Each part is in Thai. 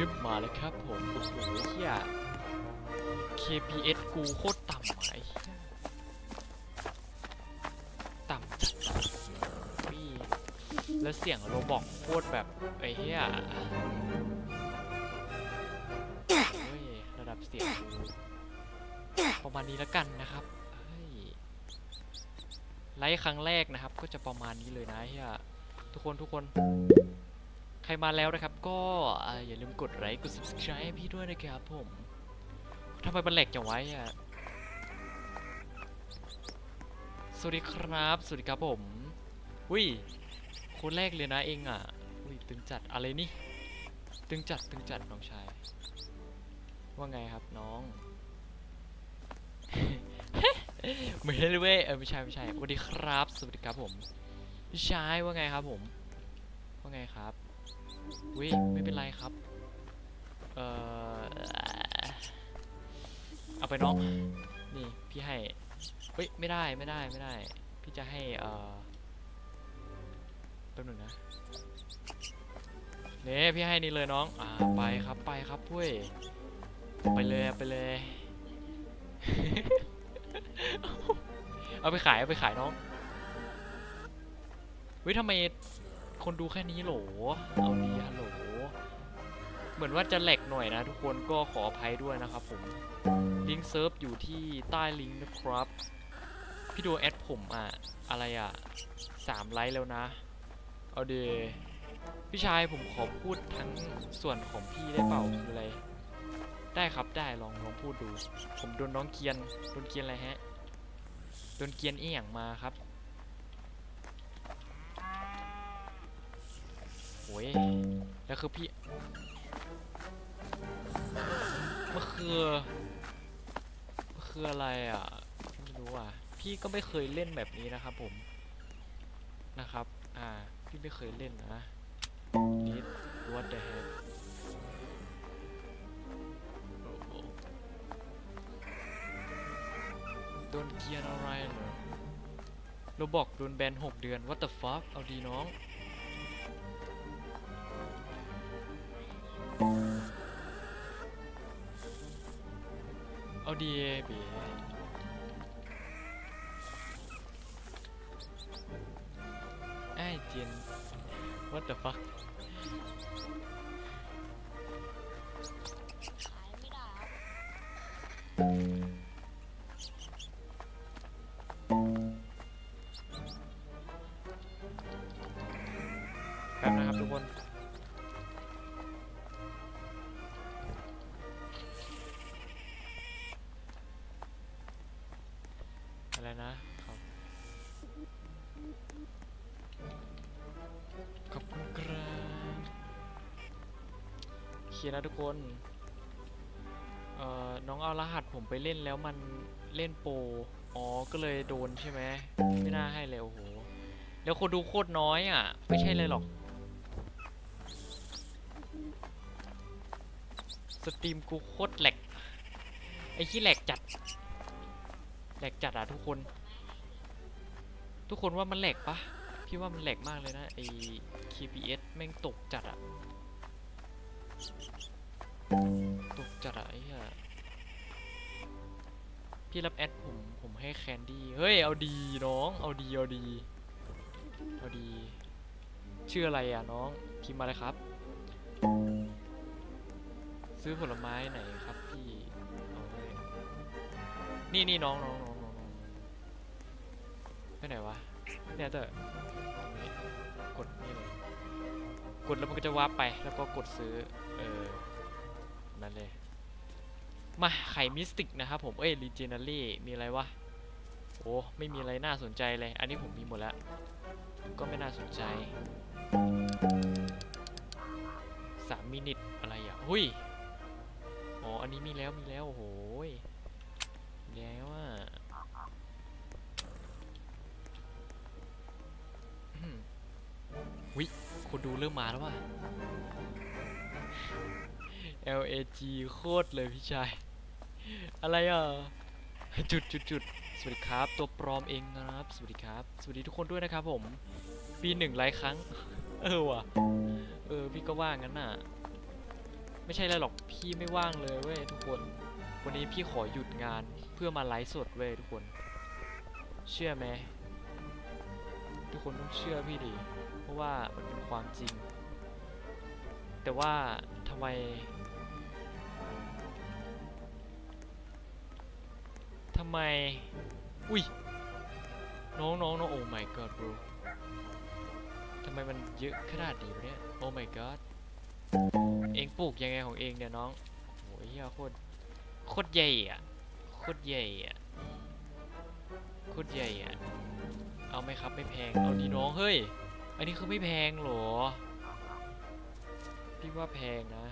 ชิปมาแล้วครับผมโอ้โหเฮีย KPS กูโคตรต่ำไหี้ยต่ำจัดพี่แล้วเสียงโรบอกโคตรแบบไอ้เฮียเฮ้ยระดับเสียงประมาณนี้แล้วกันนะครับไลฟ์ครั้งแรกนะครับ ก็จะประมาณนี้เลยนะเฮียทุกคนทุกคน ครมาแล้วนะครับ ก็อย่าลืมกดไลค์กด subscribe ให้พี่ด้วยนะครับผมทำไมมันแหลกจังไว้อะสวัสดีครับ สวัสดีครับผมอุ้ยคนแรกเลยนะเองอะอุ้ยตึงจัดอะไรนี่ ตึงจัดตึงจัดน้องชาย ว่าไงครับน้องไม่ได้เว้ยเออไม่ใช่ไม่ใช่สวัสดีครับ สวัสดีครับผมพี่ชายว่าไงครับผม ว่าไงครับ วิไม่เป็นไรครับ เอ่อ เอาไปน้อง นี่พี่ให้ เฮ้ยไม่ได้ไม่ได้ไม่ได้ พี่จะให้เอ่อแป๊บหนึงนะเนี่พี่ให้นี่เลยน้อง อ่าไปครับไปครับเว้ย ไปเลยไปเลย เอาไปขายเอาไปขายน้องเฮ้ยทำไม คนดูแค่นี้โหลเอาดีฮัลโหล เหมือนว่าจะแหลกหน่อยนะทุกคนก็ขออภัยด้วยนะครับผม ลิงก์เซิร์ฟอยู่ที่ใต้ลิงก์นะครับ พี่ดูแอดผมอะอะไรอะสามไลค์แล้วนะ เอาเดพี่ชายผมขอพูดทั้งส่วนของพี่ได้เปล่าคืออะไร ได้ครับได้ลองลองพูดดู ผมโดนน้องเกียนโดนเกียนอะไรฮะ โดนเกียนเอียงมาครับ โอ้ ยแล้วคือพี่มันคือมันคืออะไรอะไม่รู้อะ พี่ก็ไม่เคยเล่นแบบนี้นะครับผมนะครับ อ่า พี่ไม่เคยเล่นนะนี่ what the heck โอ้โหโดนเกียร์อะไรเหรอเราบอกโดนแบน6เดือน what the fuck เอาดีน้อง เอาดีบีไอ้เจน what the fuck ไรนะครับ ขอบคุณครับโอเคนะทุกคนเอ่อน้องเอารหัสผมไปเล่นแล้วมันเล่นโปรอ๋อ ก็เลยโดนใช่ไหมไม่น่าให้เลยโอ้โห แล้วคนดูโคตรน้อยอะ ไม่ใช่เลยหรอก สตรีมกูโคตรแหลก ไอ้ที่แหลกจัด แหลกจัดอะทุกคน ทุกคนว่ามันแหลกปะพี่ว่ามันแหลกมากเลยนะไอ้ KPS แม่งตกจัดอะตกจัดอะไอ้เหี้ยพี่รับแอดผมผมให้แคนดี้เฮ้ยเอาดีน้องเอาดีเอาดีเอาดีชื่ออะไรอะน้องพิมพ์มาเลยครับ ซื้อผลไม้ไหนครับ นี่นี่น้องน้องน้องน้องน้องไปไหนวะเนี่ยเตอนี่กดนี่เลยกดแล้วมันก็จะวาร์ปไปแล้วก็กดซื้อเออนั่นเลยมาไข่มิสติกนะครับผมเอ้ยรีเจนารี่มีอะไรวะโอ้ไม่มีอะไรน่าสนใจเลย อันนี้ผมมีหมดแล้ว ก็ไม่น่าสนใจสามมินิทอะไรอะ หุยอ๋อ อันนี้มีแล้วมีแล้ว โอ้โห แล้วอะวิคนดูเริ่มมาแล้วว่ะ LAG โคตรเลยพี่ชาย อะไรอะ จุดจุดจุดสวัสดีครับ ตัวปลอมเองนะครับ สวัสดีครับ สวัสดีทุกคนด้วยนะครับผม ปีหนึ่งไลค์ครั้ง เออว่ะ เออ พี่ก็ว่างั้นน่ะ ไม่ใช่อะไรหรอก พี่ไม่ว่างเลยเว้ยทุกคน วันนี้พี่ขอหยุดงานเพื่อมาไลฟ์สดเว้ยทุกคน เชื่อไหมทุกคนต้องเชื่อพี่ดิเพราะว่ามันเป็นความจริง แต่ว่าทำไมทำไม อุ้ย น้องน้องน้องโอ้ my god bro ทำไมมันเยอะขนาดนี้เนี่ย โอ้ my god เองปลูกยังไงของเองเนี่ยน้องโอ้ยเหี้ยโคตร โคตรใหญ่อะโคตรใหญ่อะโคตรใหญ่อะเอาไหมครับไม่แพงเอาดีน้องเฮ้ยอันนี้คือไม่แพงหรอพี่ว่าแพงนะ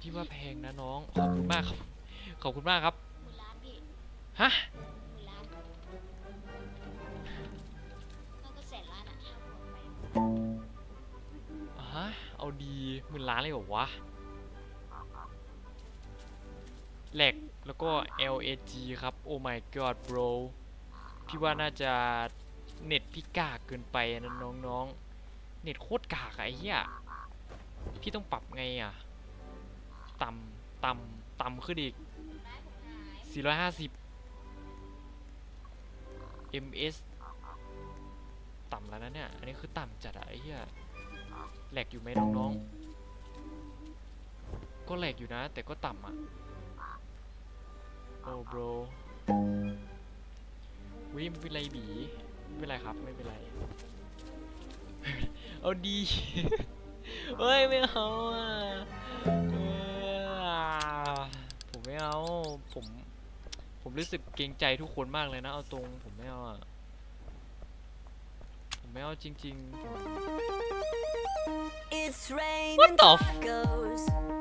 พี่ว่าแพงนะน้องขอบคุณมากครับขอบคุณมากครับฮะฮะเอาดีหมื่นล้านเลยเหรอวะ แหลกแล้วก็ LAG ครับ โอ้ my god bro พี่ว่าน่าจะเน็ตพี่กากเกินไปนะน้องๆ เน็ตโคตรกากอะไอ้เหี้ย พี่ต้องปรับไงอะต่ำ ต่ำ ต่ำขึ้นอีกร้านผมหาย450 ms ต่ำแล้วนะเนี่ย อันนี้คือต่ำจัดอะไอ้เหี้ย แหลกอยู่ไหมน้องๆ ก็แหลกอยู่นะ แต่ก็ต่ำอะ โอ้ bro วิไม่เป็นไรบีไม่เป็นไรครับไม่เป็นไร เอาดี เฮ้ยไม่เอาอะเออผมไม่เอา ผม ผมรู้สึกเกรงใจทุกคนมากเลยนะ เอาตรงผมไม่เอาอะ ผมไม่เอาจริง It's raining What the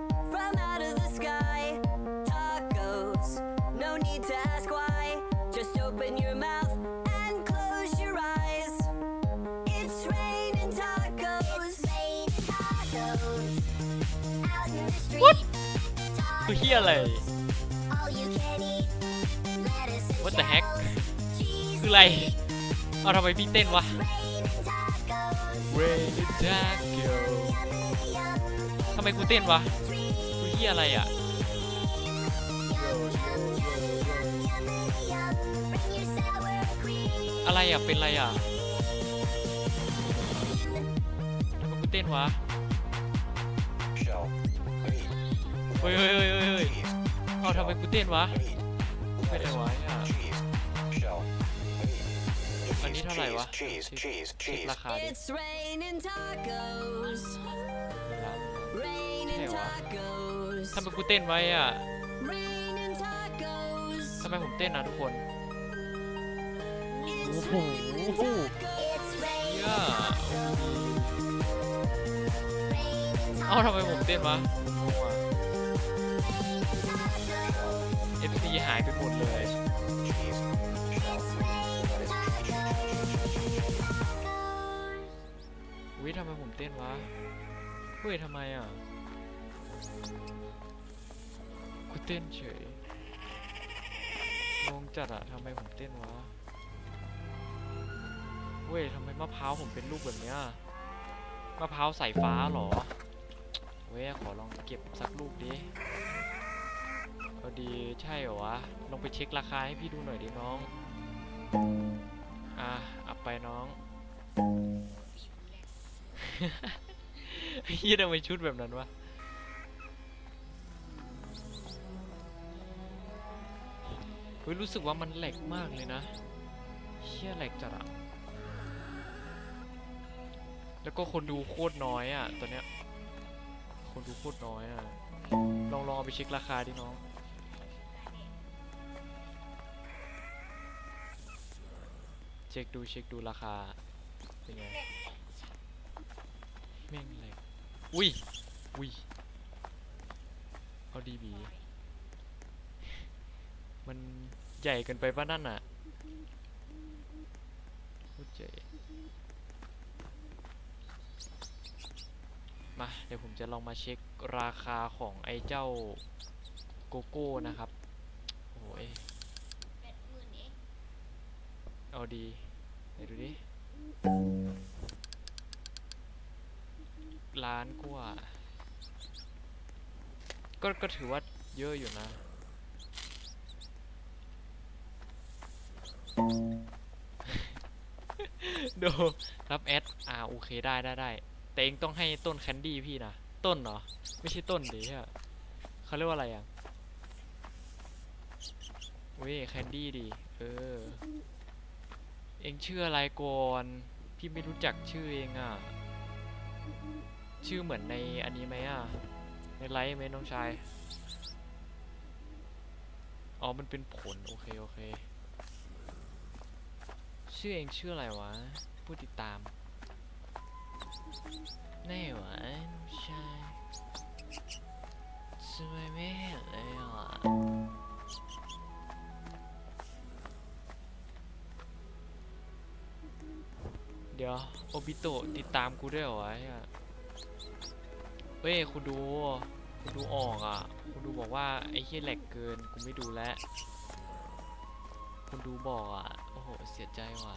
คือเฮียอะไร All you can eat. Lettuce and What the heck? shells, cheese คืออะไร เอาทำไมพี่เต้นวะ Raining tacos. Rain Taco ทำไมกูเต้นวะคือเฮียอะไรอะ อะไรอะ เป็นอะไรอะทำไมกูเต้นวะ ทำไมกูเต้นวะ Meat. เป็นอะไรวะอะ Cheese. Shell. Meat. อันนี้เท่าไหร่วะ Cheese. เช็ค Cheese. เช็ค Cheese. ราคาดิ It's raining tacos. ร้าน Raining Hey, what? tacos. ทำไมกูเต้นไว้อะ Raining tacos. ทำไมผมเต้นอะทุกคน It's โอ้โห raining tacos. เฮียเอ้าทำไมผมเต้นวะายไปหมดเลยวิทำไมผมเต้นวะเฮ้ยทำไมอะกูเต้นเฉยงงจัดอะทำไมผมเต้นวะ เว้ยทำไมมะพร้าวผมเป็นรูปแบบเนี้ย มะพร้าวสายฟ้าหรอ เว้ยขอลองเก็บสักลูกดิ อดีใช่เหรอวะลองไปเช็คราคาให้พี่ดูหน่อยดิน้อง อะอับไปน้องเฮียทำไมชุดแบบนั้นวะ เฮ้ย รู้สึกว่ามันแหลกมากเลยนะเฮียแหลกจัดอะแล้วก็คนดูโคตรน้อยอะตอนเนี้ย คนดูโคตรน้อยอะลองลองไปเช็คราคาดิน้อง เช็คดูเช็คดูราคาเป็นไงแม่งแหลกอุ้ยอุ้ยเอาดีบีมันใหญ่เกินไปป่ะนั่นน่ะโคตรใหญ่มาเดี๋ยวผมจะลองมาเช็คราคาของไอ้เจ้าโกโก้นะครับ โอ้ย เป็นหมื่นเอง เอา ดีไหนดูดิล้านกว่าก็ก็ถือว่าเยอะอยู่นะดูรับแอดอ่าโอเคได้ได้ได้แต่เองต้องให้ต้นแคนดี้พี่นะ ต้นเหรอ ไม่ใช่ต้นดิอะเขาเรียกว่าอะไรอะเว้ยแคนดี้ดิเออ เองชื่ออะไรก่อนพี่ไม่รู้จักชื่อเองอะ ชื่อเหมือนในอันนี้ไหมอะ ในไลฟ์ไหมน้องชาย อ๋อ มันเป็นผล โอเค โอเค ชื่อเองชื่ออะไรวะ ผู้ติดตามแน่หวะน้องชายทำไมไม่เห็นเลยอะ เดี๋ยว โอบิโตะติดตามกูด้วยเหรอวะเนี่ยเฮ้ยคุณดู คุณดูออกอะ คุณดูบอกว่า ไอ้เฮียแหลกเกิน กูไม่ดูแลคุณดูบอกอะ โอ้โห เสียใจว่ะ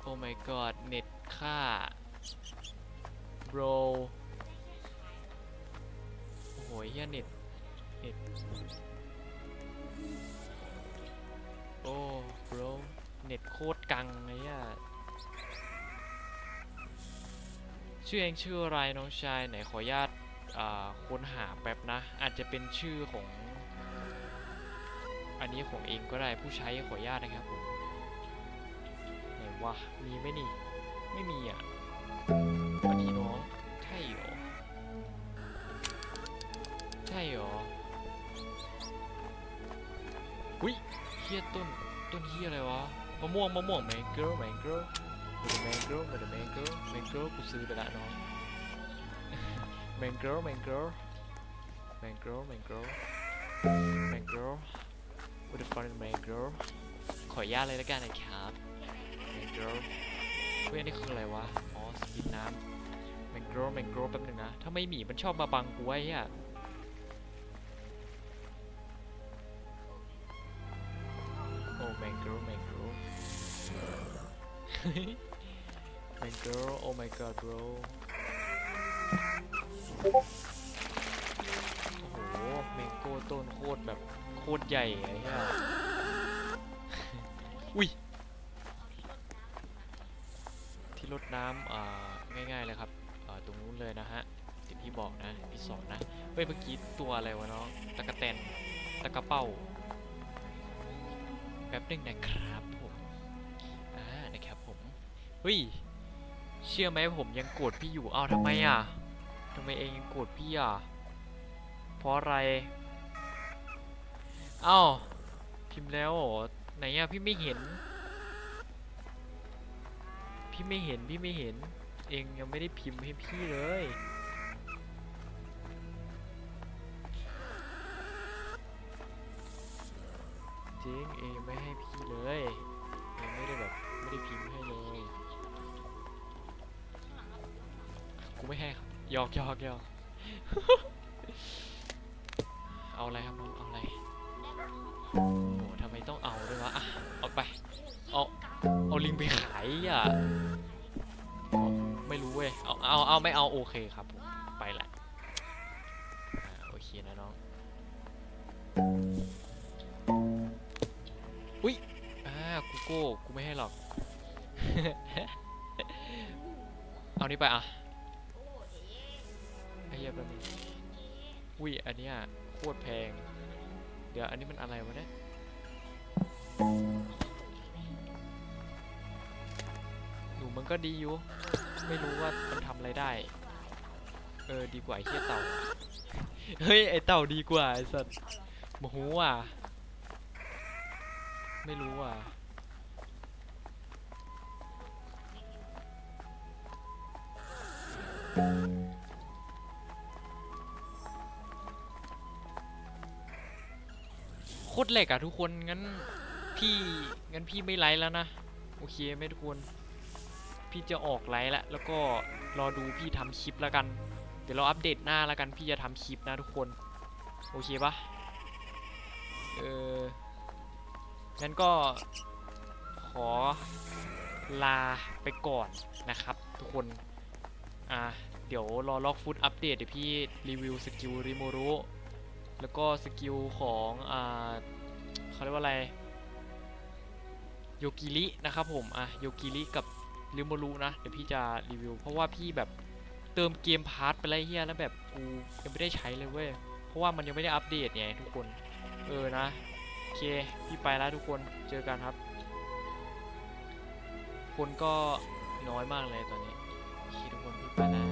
โอ้ my god เน็ตค่า bro โอ้โหเฮียเน็ต เน็ต โอ้ เน็ตโคตรกังเลยอะชื่อเองชื่ออะไรน้องชายไหนขออนุญาตค้นหาแป๊บนะ อาจจะเป็นชื่อของ อันนี้ของเองก็ได้ผู้ใช้ขออนุญาตนะครับผมไหนวะมีไหมนี่ ไม่มีอะสวัสดีน้องใช่หรอใช่หรออุ้ยเฮียต้นต้นเฮียอะไรวะ มะม่วงมะม่วงแมงเกิลแมงเกิลมันแมงเกิลมันแมงเกิลแมงเกิลกูซื้อไปละน้องแมงเกิลแมงเกิลแมงเกิลแมงเกิลแมงเกิล What the fuck is mango ขออนุญาตเลยแล้วกันนะครับ mango เฮ้ยอันนี้คืออะไรวะ อ๋อสปินน้ำ mango mango แป๊บนึงนะ ถ้าไม่หมีมันชอบมาบังกูไว้อะโอ้ mango mango mango oh my god bro โอ้โห mango ต้นโคตรแบบโคตรใหญ่ไอ้เหี้ยอุ้ย ที่รดน้ำอ่าง่ายๆเลยครับอ่าตรงนู้นเลยนะฮะที่พี่บอกนะพี่สอนนะ เฮ้ยเมื่อกี้ตัวอะไรวะน้องตะกะแตนตะกะเป้าแป๊บนึงนะครับ ฮ้ย เชื่อไหมผมยังโกรธพี่อยู่อ้าวทำไมอะทำไมเองยังโกรธพี่อะ เพราะอะไร เอ้า พิมพ์แล้วไหนอะพี่ไม่เห็น พี่ไม่เห็นพี่ไม่เห็น เองยังไม่ได้พิมพ์ให้พี่เลยจริงเองไม่ ยอกยอกยอกเอาอะไรครับน้องเอาอะไรโอ้โหทำไมต้องเอาด้วยวะอะเอาไป เอาเอาลิงไปขายอะไม่รู้เว้ยเอาเอาเอาไม่เอาโอเคครับผมไปละโอเคนะน้องอุ้ยอ่ากูโก้กูไม่ให้หรอก เอานี่ไปอะ อ้เหี้ยแป๊บนึงอุ้ยอันเนี้ยโคตรแพง เดี๋ยวอันนี้มันอะไรวะเนี่ยหนูมันก็ดีอยู่ ไม่รู้ว่ามันทำอะไรได้ เออดีกว่าไอ้เหี้ยเต่า เฮ้ยไอ้เต่าดีกว่าไอ้สัตว์โมโหอะ ไม่รู้อะ ตรเหล็กอะทุกคนงั้นพี่งั้นพี่ไม่ไลฟ์แล้วนะโอเคไหมทุกคน พี่จะออกไลฟ์แล้วแล้วก็รอดูพี่ทำคลิปแล้วกัน เดี๋ยวเราอัปเดตหน้าแล้วกันพี่จะทำคลิปนะทุกคน โอเคปะเอองั้นก็ขอลาไปก่อนนะครับ ทุกคนอ่าเดี๋ยวรอล็อกฟุตอัปเดตเดี๋ยวพี่รีวิวสกิลริโมรุ แล้วก็สกิลของอ่าเขาเรียกว่าอะไรโยกิรินะครับผมอะโยกิริกับริโมรุนะเดี๋ยวพี่จะรีวิว เพราะว่าพี่แบบเติมเกมพาร์ทไปแล้วเฮียแล้วแบบกูยังไม่ได้ใช้เลยเว้ยเพราะว่ามันยังไม่ได้อัปเดตไงทุกคนเออนะโอเคพี่ไปแล้วทุกคนเจอกันครับ คนก็น้อยมากเลยตอนนี้โอเคทุกคนพี่ไปแล้ว